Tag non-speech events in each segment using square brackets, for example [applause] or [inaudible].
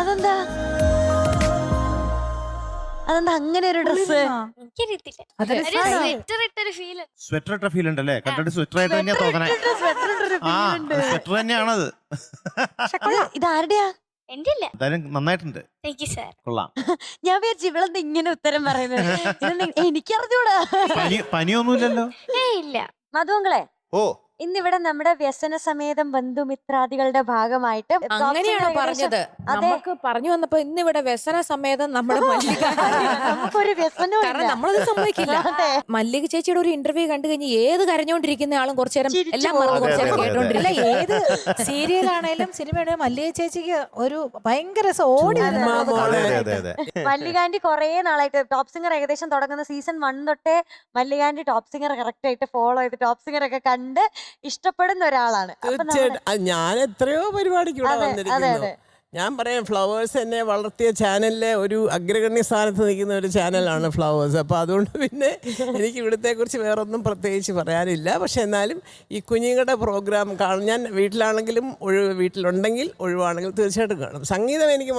അതെന്താ? അതെന്താ അങ്ങനെ ഒരു ഡ്രസ്. സ്വെറ്റർ ഇട്ടൊരു ഫീൽ സ്വെറ്റർ ഇട്ട ഫീൽ ഉണ്ടല്ലേ കണ്ടിട്ട് സ്വെറ്റർ ആയിട്ട് തന്നെയാ തോന്നണേ. ആ സ്വെറ്റർ തന്നെയാണത്. ഇത് ആരുടെയാ? എന്തായാലും നന്നായിട്ടുണ്ട്. കൊള്ളാം. ഞാൻ വിചാരിച്ചു ഇവളെന്ത് ഇങ്ങനെ ഉത്തരം പറയുന്നത്. എനിക്കറിഞ്ഞൂടാ. പനിയൊന്നുമില്ലല്ലോ. ഏ ഇല്ല. മധുവങ്ങളെ ഓ. ഇന്നിവിടെ നമ്മുടെ വ്യസന സമേതം ബന്ധുമിത്രാദികളുടെ ഭാഗമായിട്ട് അങ്ങനെയാണോ പറഞ്ഞത് അതെ. നമുക്ക് പറഞ്ഞു വന്നപ്പോ ഇന്നിവിടെ വ്യസന സമേതം നമ്മുടെ [laughs] മല്ലിക നമുക്കൊരു കാരണം ഇല്ല. നമ്മളത് സമ്മതിക്കില്ല മല്ലിക ചേച്ചിയുടെ ഒരു ഇന്റർവ്യൂ കണ്ടു കഴിഞ്ഞ് ഏത് കരഞ്ഞോണ്ടിരിക്കുന്ന ആളും കുറച്ചു നേരം എല്ലാം മറന്ന്. കുറച്ചു നേരം അതെ. ഏത് സീരിയലാണേലും സിനിമയാണെങ്കിലും മല്ലിക ചേച്ചിക്ക് ഒരു ഭയങ്കര മല്ലികാണ്ടി ഓടി മല്ലികാന്റി കുറേ നാളായിട്ട് ടോപ് സിംഗർ ഏകദേശം തുടങ്ങുന്ന സീസൺ വൺ തൊട്ടേ മല്ലികാന്റി ടോപ് സിംഗർ കറക്റ്റ് ആയിട്ട് ഫോളോ ചെയ്ത് ടോപ് സിംഗർ ഒക്കെ കണ്ട് ഇഷ്ടപ്പെടുന്ന ഒരാളാണ്. തീർച്ചയായിട്ടും. ഞാൻ എത്രയോ പരിപാടിക്ക് ഇവിടെ അതെ, അതെ, ഞാൻ പറയാം ഫ്ലവേഴ്സ് എന്നെ വളർത്തിയ ചാനലിലെ ഒരു അഗ്രഗണ്യ സ്ഥാനത്ത് നിൽക്കുന്ന ഒരു ചാനലാണ് ഫ്ലവേഴ്സ്. അപ്പോൾ അതുകൊണ്ട് പിന്നെ എനിക്ക് ഇവിടുത്തെ കുറിച്ച് വേറൊന്നും പ്രത്യേകിച്ച് പറയാനില്ല. പക്ഷെ എന്നാലും ഈ കുഞ്ഞുങ്ങളുടെ പ്രോഗ്രാം കാണും ഞാൻ വീട്ടിലാണെങ്കിലും ഒഴിവ് വീട്ടിലുണ്ടെങ്കിൽ ഒഴിവാണെങ്കിൽ തീർച്ചയായിട്ടും കാണും. സംഗീതം എനിക്ക്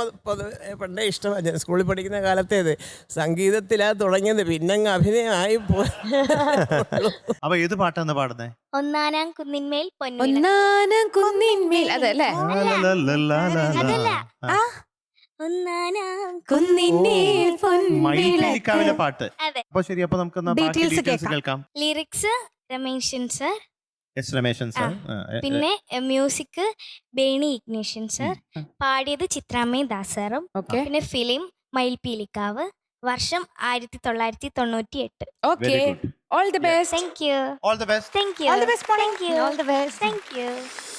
പണ്ടേ ഇഷ്ടമാണ്. ഞാൻ സ്കൂളിൽ പഠിക്കുന്ന കാലത്തേത് സംഗീതത്തിലാണ് തുടങ്ങിയത്. പിന്നെ അങ്ങ് അഭിനയമായി പോയി. അപ്പോൾ ഏത് പാട്ടാണ് പാടുന്നേ? ഒന്നാനാം കുന്നിന്മേൽ പൊന്നു ഒന്നാനം കുന്നിന്മേൽ അതല്ലേ അതല്ല. ആ. ഒന്നാനാം കുന്നിന്മേൽ മയിലിക്കാവിലെ പാട്ട്. അതെ. അപ്പൊ ശരി അപ്പൊ നമുക്ക് എന്നാ ബാക്കി Details ഡീറ്റെയിൽസ് കേൾക്കാം. കേൾക്കാം lyrics Rameshan sir S Rameshan sir പിന്നെ മ്യൂസിക് ബേണി ഇഗ്നേഷ്യൻ സർ. പാടിയത് ചിത്രാമ്മ ദാസാറും. പിന്നെ ഫിലിം മയിൽപീലിക്കാവ്. വർഷം ആയിരത്തി തൊള്ളായിരത്തി തൊണ്ണൂറ്റി എട്ട് okay All the best. Thank you. All the best. Thank you. All the best, Thank you. All the best. Thank you.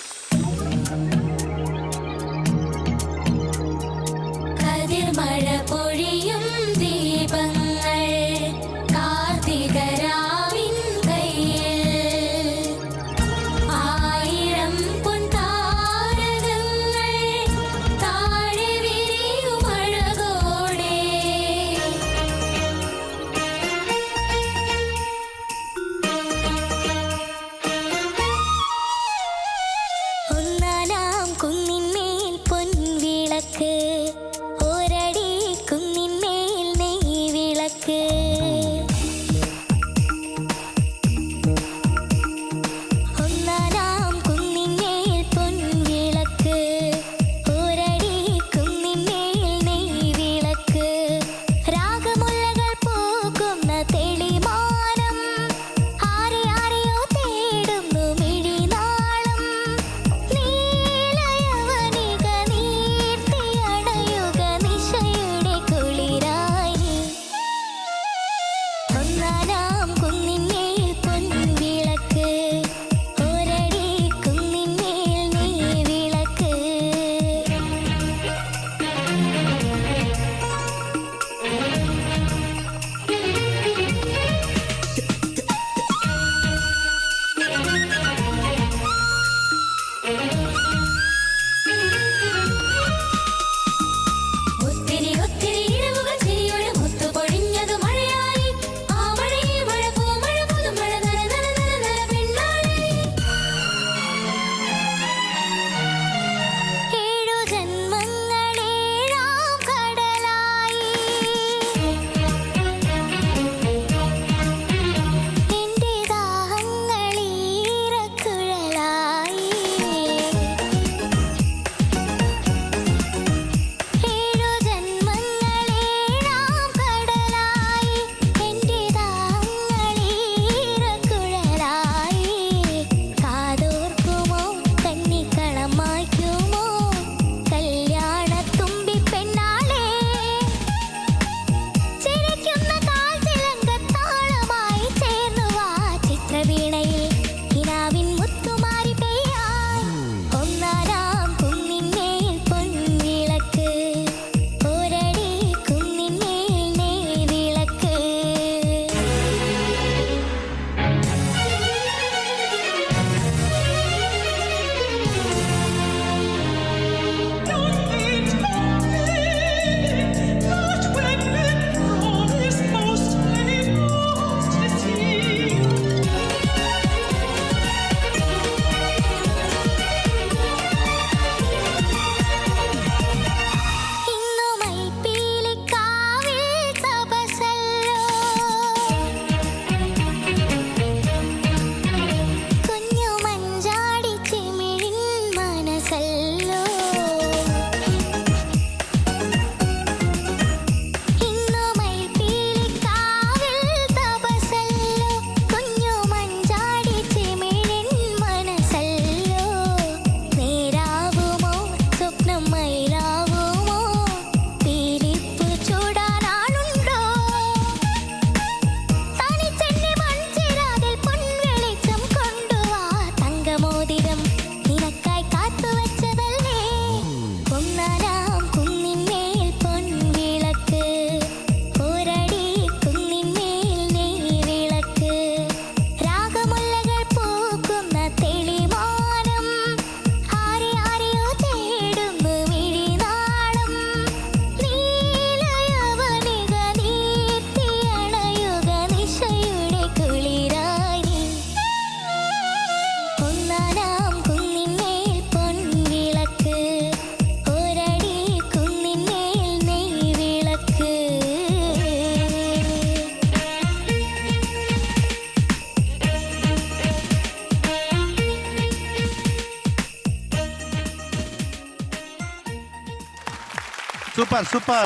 Super super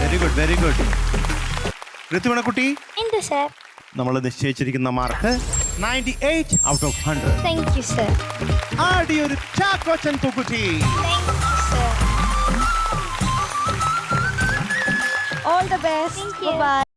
very good very good ഋതുവിണക്കുട്ടി എന്ത് സർ നമ്മൾ നിശ്ചയിച്ചിരിക്കുന്ന mark ninety eight out of hundred thank you sir ആടി ഒരു ചാക്കോച്ചൻ പൂക്കുറ്റി All the sir all you. Best bye